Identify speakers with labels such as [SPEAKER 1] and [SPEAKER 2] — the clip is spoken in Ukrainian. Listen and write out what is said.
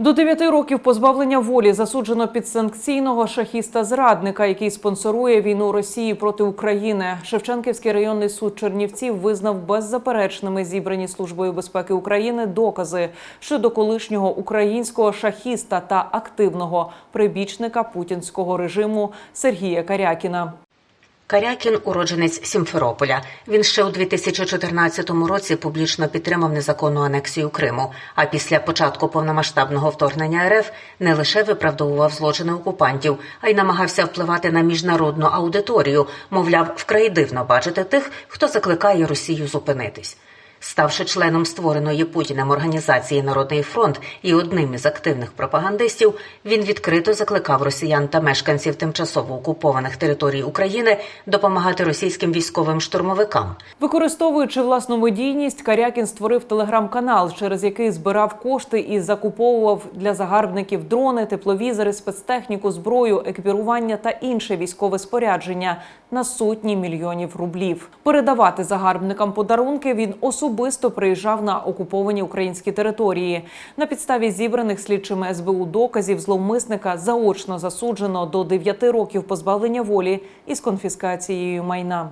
[SPEAKER 1] До 9 років позбавлення волі засуджено підсанкційного шахіста-зрадника, який спонсорує війну Росії проти України. Шевченківський районний суд Чернівців визнав беззаперечними зібрані службою безпеки України докази щодо колишнього українського шахіста та активного прибічника путінського режиму Сергія Карякіна.
[SPEAKER 2] Карякін – уродженець Сімферополя. Він ще у 2014 році публічно підтримав незаконну анексію Криму. А після початку повномасштабного вторгнення РФ не лише виправдовував злочини окупантів, а й намагався впливати на міжнародну аудиторію. Мовляв, вкрай дивно бачити тих, хто закликає Росію зупинитись. Ставши членом створеної Путіним організації Народний фронт і одним із активних пропагандистів, він відкрито закликав росіян та мешканців тимчасово окупованих територій України допомагати російським військовим штурмовикам.
[SPEAKER 1] Використовуючи власну медійність, Карякін створив телеграм-канал, через який збирав кошти і закуповував для загарбників дрони, тепловізори, спецтехніку, зброю, екіпірування та інше військове спорядження на сотні мільйонів рублів. Передавати загарбникам подарунки він особисто приїжджав на окуповані українські території. На підставі зібраних слідчими СБУ доказів зловмисника заочно засуджено до 9 років позбавлення волі із конфіскацією майна.